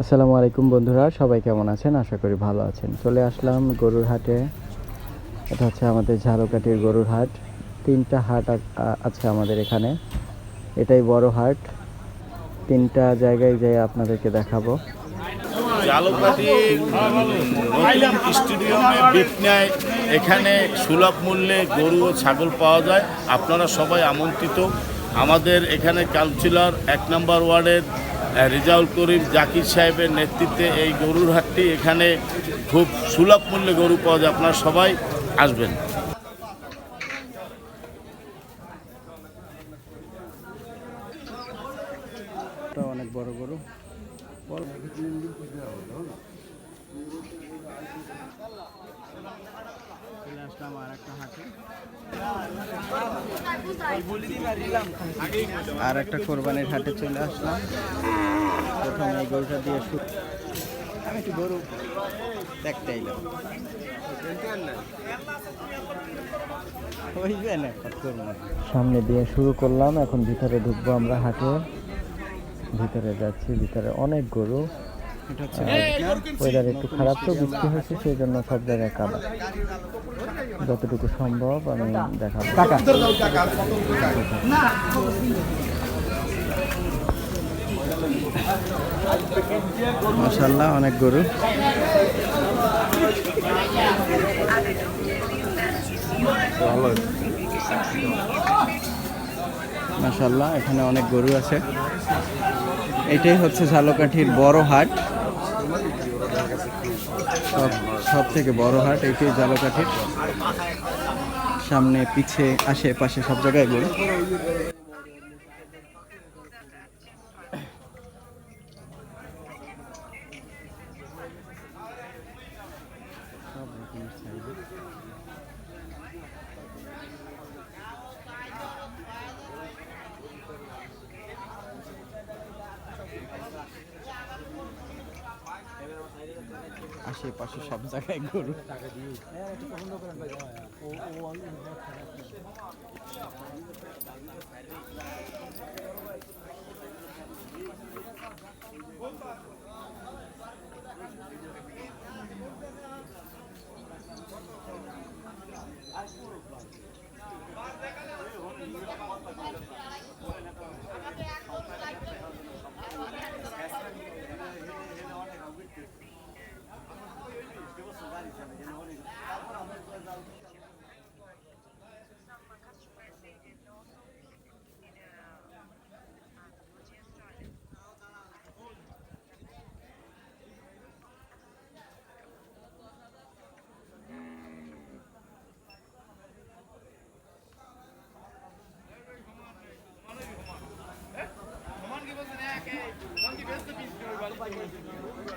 আসসালামু আলাইকুম বন্ধুরা, সবাই কেমন আছেন? আশা করি ভালো আছেন। চলে আসলাম গরুর হাটে। এটা হচ্ছে আমাদের ঝালকাঠির গরুর হাট। তিনটা হাট আছে আমাদের এখানে। এটাই বড় হাট। তিনটা জায়গায় যাই আপনাদেরকে দেখাবো। এখানে সুলভ মূল্যে গরু ও ছাগল পাওয়া যায়। আপনারা সবাই আমন্ত্রিত। আমাদের এখানে কাউন্সিলর এক নম্বর ওয়ার্ডের রেজাউল করিম জাকির সাহেবের নেতৃত্বে এই গরুর হাটটি এখানে খুব সুলভ মূল্যে গরু পাওয়া যায়। আপনারা সবাই আসবেন। অনেক বড় গরু। চলে আসলাম আর একটা হাটে। আর একটা কোরবানির হাটে চলে আসলাম। প্রথমে এই গরুটা দিয়ে আমি একটু গরু দেখতে এলাম সামনে দিয়ে শুরু করলাম এখন ভিতরে ঢুকবো আমরা হাটে। ভিতরে যাচ্ছি ভিতরে অনেক গরু। ওয়েদার একটু খারাপ তো বৃষ্টি হয়েছে সেই জন্য সব জায়গায় কাদা। যতটুকু সম্ভব আমি দেখাবো। টাকা। মাসাল্লাহ অনেক গরু। মাসাল্লাহ এখানে অনেক গরু আছে। এটাই হচ্ছে ঝালকাঠির বড় হাট। সব সব থেকে বড় হাট এটি জালকাঠির সামনে পিছে আশেপাশে সব জায়গায় গরু আশেপাশে সব জায়গায় গরু।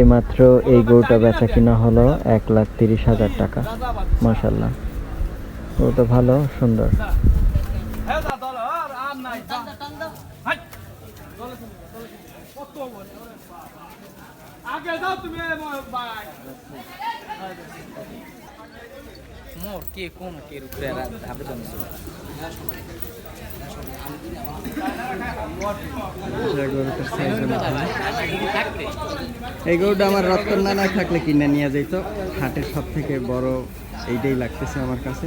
এইমাত্র এই গরুটা বেচা কিনা হলো এক লাখ তিরিশ হাজার টাকা। মাসাল্লাহ গরুটা ভালো, সুন্দর। মোর কে কোন কে আবেদন ছিল গরুটার size অনেক ভালো। এই গরুটা আমার রক্তর নানা থাকলে কিনে নিয়ে যেত হাটের সব থেকে বড় এইটাই লাগতেছে আমার কাছে।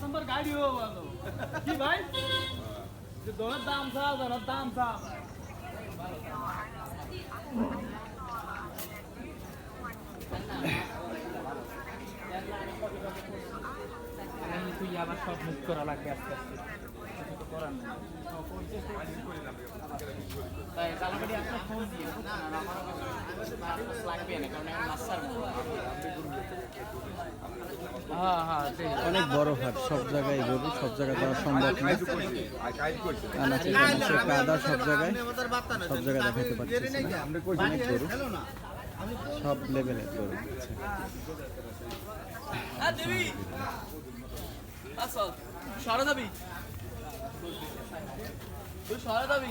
সাম্বার গাড়ি হো বলো কি ভাই যে দোনের দাম চা দোনের দাম চা তুই আবার সব মুখ করা লাগবে আস্তে আস্তে করার নেই তাই কালাকাটি আসলে ফোন দিয়ে আমার হ্যাঁ হ্যাঁ অনেক বড় হাট, সব জায়গায় গরু, সব জায়গায় দেওয়া সম্ভব না। কাদা সব জায়গায় সব জায়গায় দেখাতে পারছি অনেক গরু, সব লেভেলের গরু সরা যাবি। তুই সরা যাবি।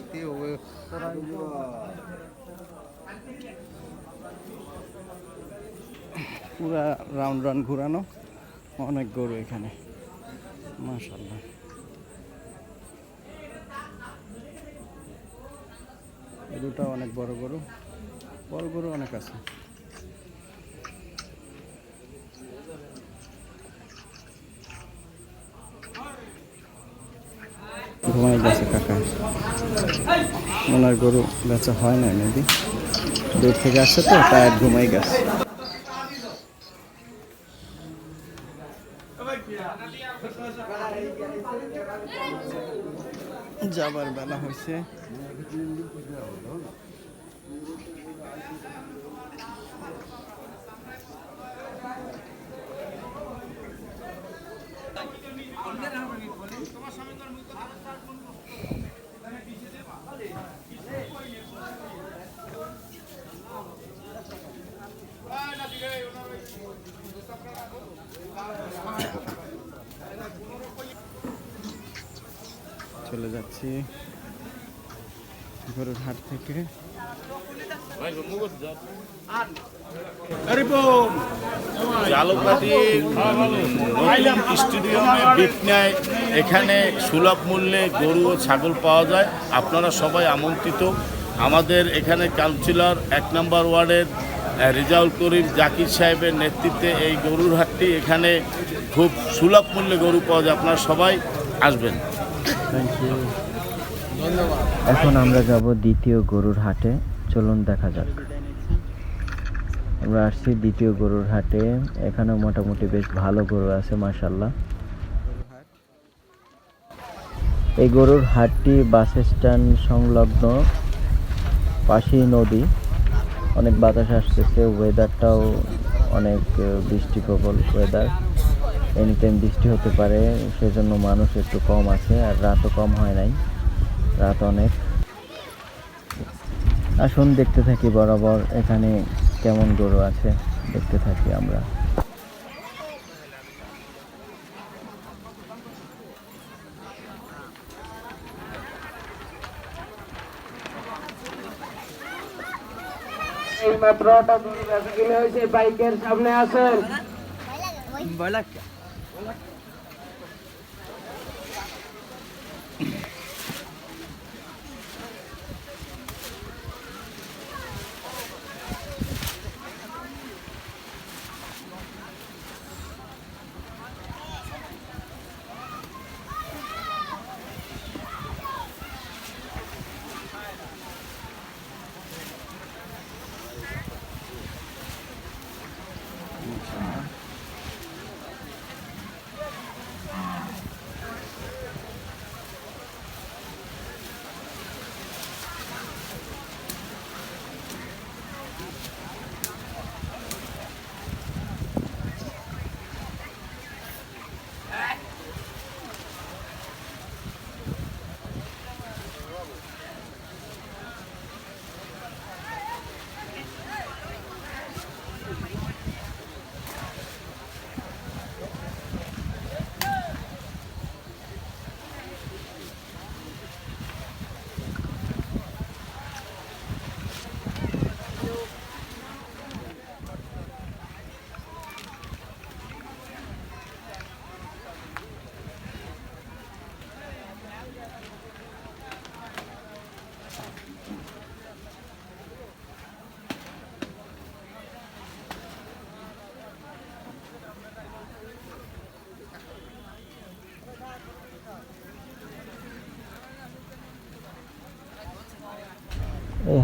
নাই জানসার পুরা রাউন্ড রাউন্ড ঘোরানো অনেক গরু এখানে মাশাল্লাহ দুটো অনেক বড় গরু। বড় গরু অনেক আছে। ঘুমাই গেছে। ওনার গরু বেচা হয় না মেবি দূর থেকে আসছে তো টায়ার ঘুমাই গেছে। যাবার বেলা হয়েছে চলে যাচ্ছি গরুর হাট থেকে। স্টেডিয়ামে এখানে সুলভ মূল্যে গরু ও ছাগল পাওয়া যায়। আপনারা সবাই আমন্ত্রিত। আমাদের এখানে কাউন্সিলর এক নম্বর ওয়ার্ডের রেজাউল করিম জাকির সাহেবের নেতৃত্বে এই গরুর হাটটি এখানে খুব সুলভ মূল্যে গরু পাওয়া যায়। আপনারা সবাই আসবেন। এখন আমরা যাব দ্বিতীয় গরুর হাটে। চলুন দেখা যাক। আমরা আসছি দ্বিতীয় গরুর হাটে। এখানে মোটামুটি বেশ ভালো গরু আছে মাশাল্লাহ এই গরুর হাটটি বাস স্ট্যান্ড সংলগ্ন পাশেই নদী। অনেক বাতাস আসতেছে ওয়েদারটাও অনেক আহ, বৃষ্টি প্রবল ওয়েদার এনি টাইম বৃষ্টি হতে পারে সেজন্য মানুষ একটু কম আছে আর রাতও কম হয় নাই। রাত অনেক। আসুন দেখতে থাকি বরাবর এখানে কেমন গরু আছে দেখতে থাকি আমরা। অটো হয়েছে বাইকের সামনে আসেন এই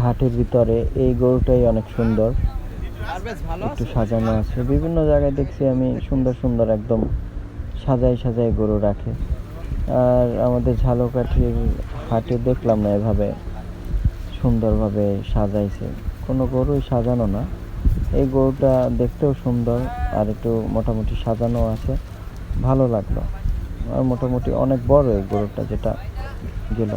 হাটের ভিতরে এই গরুটাই অনেক সুন্দর। একটু সাজানো আছে। বিভিন্ন জায়গায় দেখছি আমি সুন্দর সুন্দর একদম সাজাই সাজাই গরু রাখে। আর আমাদের ঝালকাঠির হাটে দেখলাম না এভাবে সুন্দরভাবে সাজাইছে। কোনো গরুই সাজানো না। এই গরুটা দেখতেও সুন্দর আর একটু মোটামুটি সাজানো আছে। ভালো লাগল। আর মোটামুটি অনেক বড় এই গরুটা যেটা গেল।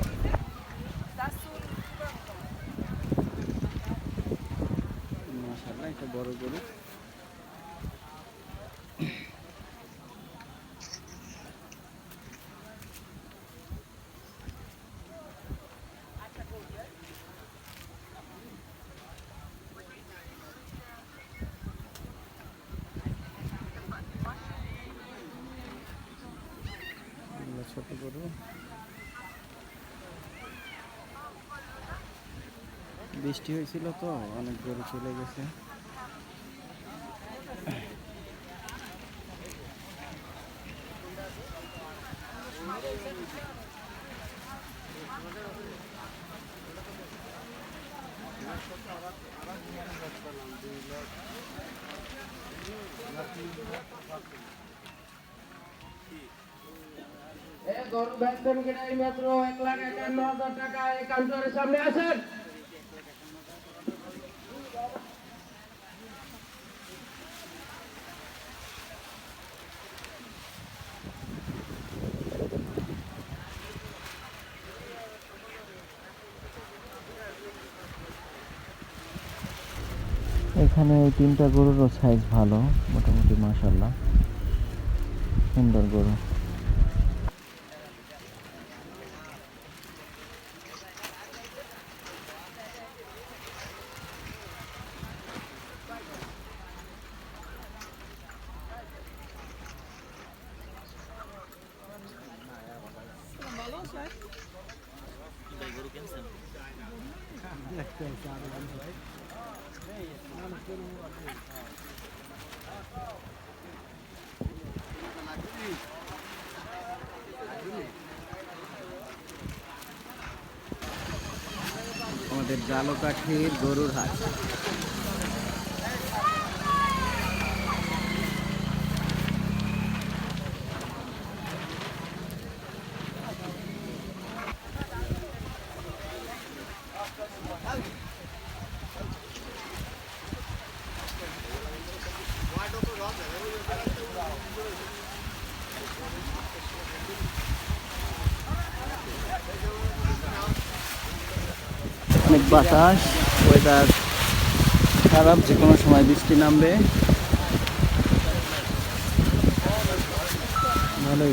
বৃষ্টি হয়েছিল তো, অনেক গরু চলে গেছে। গরু কিনা এই মাত্র এক লাখ একান্ন হাজার টাকা, এই কাউন্টারের সামনে আসেন। এখানে এই তিনটা গরুরও সাইজ ভালো মোটামুটি মাসাল্লাহ সুন্দর গরু। জালকাঠির গরুর হাট। বাতাস ওয়েদার খারাপ যে কোনো সময় বৃষ্টি নামবে। ভালোই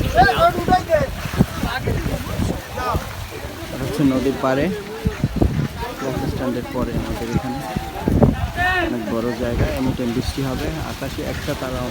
হচ্ছে নদীর পাড়ে বাস স্ট্যান্ডের পরে আমাদের এখানে। অনেক বড় জায়গা এমন বৃষ্টি হবে, আকাশে একটা তারাও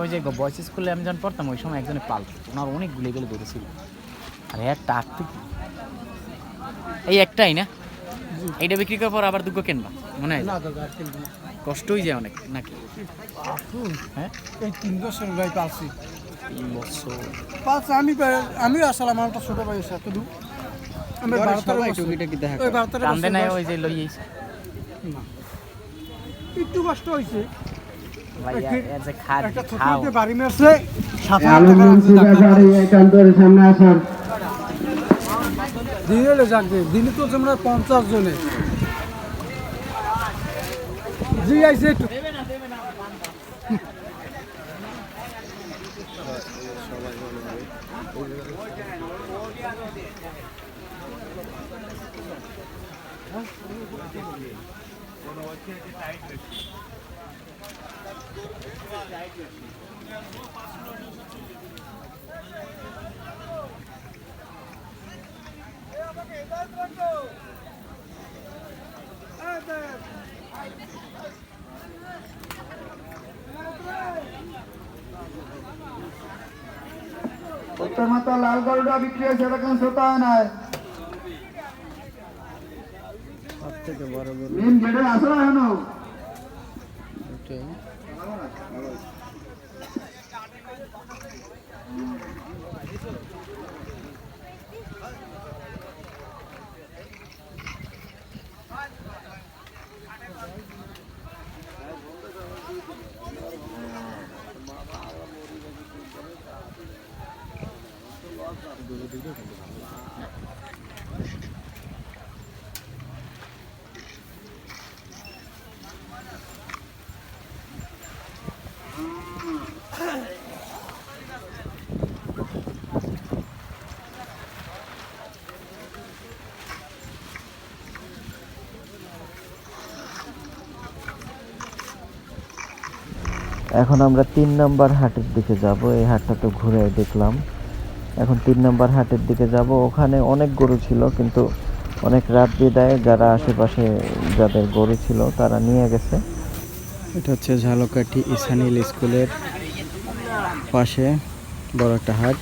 ওই যে বয়েস স্কুলে আমি যখন পড়তাম ওই সময় একজনে পাল ওনার অনেকগুলো এগুলো গরু ছিল আর একটা আটটু এই একটাই না? এইটা বিক্রি করার পর আবার দুটো কিনবা মনে হয়? কষ্ট হয়ে যায় অনেক নাকি? হ্যাঁ? এই তিন বছর ভাই পালছি। তিন বছর। পালছি আমি আমিও আসলাম আমার একটা ছোট ভাই আছে আমি দেখা ওই নাই। ওই যে না। একটু কষ্ট হয়েছে দিনে তো তোমরা পঞ্চাশ জনে। জি আইছে একটু উত্তর মাতা লাল গরুটা বিক্রি হয়েছে এটা কেন শ্রোতা না সব থেকে বড় গরু। মেন গেটে আসো এখনও? এটাই এখন আমরা তিন নম্বর হাটের দিকে যাব। এই হাটটা তো ঘুরে দেখলাম। এখন তিন নম্বর হাটের দিকে যাব। ওখানে অনেক গরু ছিল, কিন্তু অনেক রাত বিদায় যারা আশেপাশে যাদের গরু ছিল তারা নিয়ে গেছে। এটা হচ্ছে ঝালকাঠি ইসানিল স্কুলের পাশে বড় একটা হাট।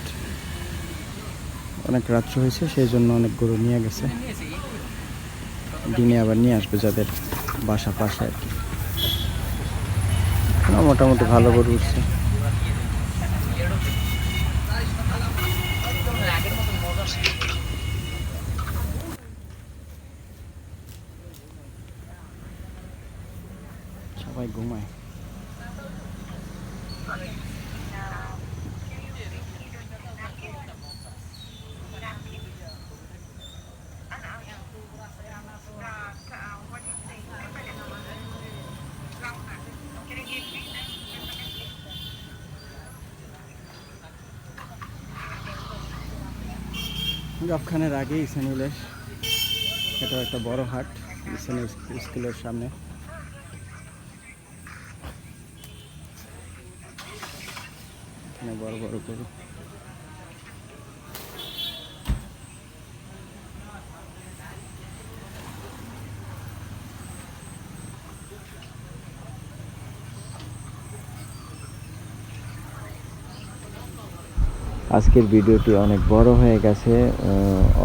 অনেক রাত্র হয়েছে, সেই জন্য অনেক গরু নিয়ে গেছে। দিনে আবার নিয়ে আসবে যাদের বাসা পাশে আর কি। মোটামুটি ভালো গরু উঠছে। সবাই ঘুমায়। রবখানের আগে ইসানুলের এটা একটা বড় হাট ইসানুল স্কুলের সামনে। এখানে বড় বড় গরু। আজকের ভিডিওটি অনেক বড় হয়ে গেছে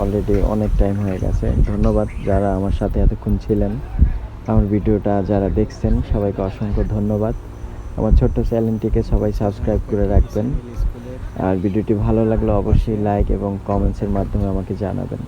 অলরেডি অনেক টাইম হয়ে গেছে। ধন্যবাদ যারা আমার সাথে এতক্ষণ ছিলেন। আমার ভিডিওটা যারা দেখছেন, সবাইকে অসংখ্য ধন্যবাদ। আমার ছোট্ট চ্যানেলটিকে সবাই সাবস্ক্রাইব করে রাখবেন। আর ভিডিওটি ভালো লাগলে অবশ্যই লাইক এবং কমেন্টসের মাধ্যমে আমাকে জানাবেন।